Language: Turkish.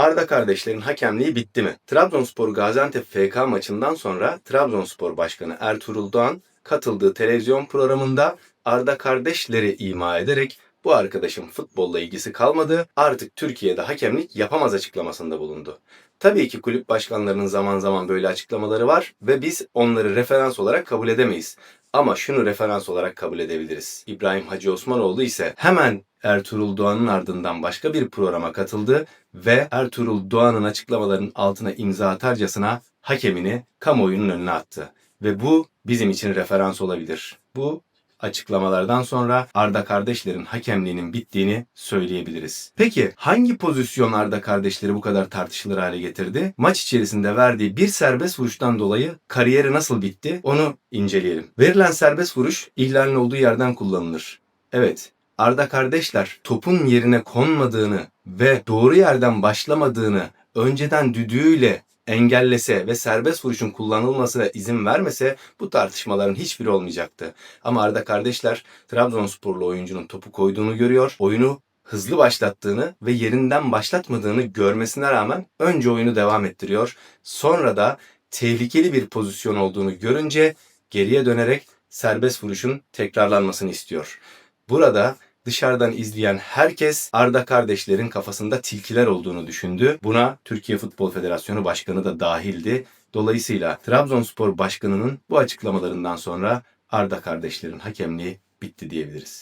Arda kardeşlerin hakemliği bitti mi? Trabzonspor Gaziantep FK maçından sonra Trabzonspor Başkanı Ertuğrul Doğan katıldığı televizyon programında Arda kardeşleri ima ederek bu arkadaşın futbolla ilgisi kalmadı, artık Türkiye'de hakemlik yapamaz açıklamasında bulundu. Tabii ki kulüp başkanlarının zaman zaman böyle açıklamaları var ve biz onları referans olarak kabul edemeyiz. Ama şunu referans olarak kabul edebiliriz. İbrahim Hacı Osmanoğlu ise hemen Ertuğrul Doğan'ın ardından başka bir programa katıldı ve Ertuğrul Doğan'ın açıklamalarının altına imza atarcasına hakemini kamuoyunun önüne attı. Ve bu bizim için referans olabilir. Bu açıklamalardan sonra Arda kardeşlerin hakemliğinin bittiğini söyleyebiliriz. Peki hangi pozisyon Arda kardeşleri bu kadar tartışılır hale getirdi? Maç içerisinde verdiği bir serbest vuruştan dolayı kariyeri nasıl bitti? Onu inceleyelim. Verilen serbest vuruş ihlalin olduğu yerden kullanılır. Evet, Arda kardeşler topun yerine konmadığını ve doğru yerden başlamadığını önceden düdüğüyle engellese ve serbest vuruşun kullanılmasına izin vermese bu tartışmaların hiçbiri olmayacaktı. Ama Arda kardeşler Trabzonsporlu oyuncunun topu koyduğunu görüyor, oyunu hızlı başlattığını ve yerinden başlatmadığını görmesine rağmen önce oyunu devam ettiriyor. Sonra da tehlikeli bir pozisyon olduğunu görünce geriye dönerek serbest vuruşun tekrarlanmasını istiyor. Burada dışarıdan izleyen herkes Arda kardeşlerin kafasında tilkiler olduğunu düşündü. Buna Türkiye Futbol Federasyonu Başkanı da dahildi. Dolayısıyla Trabzonspor Başkanı'nın bu açıklamalarından sonra Arda kardeşlerin hakemliği bitti diyebiliriz.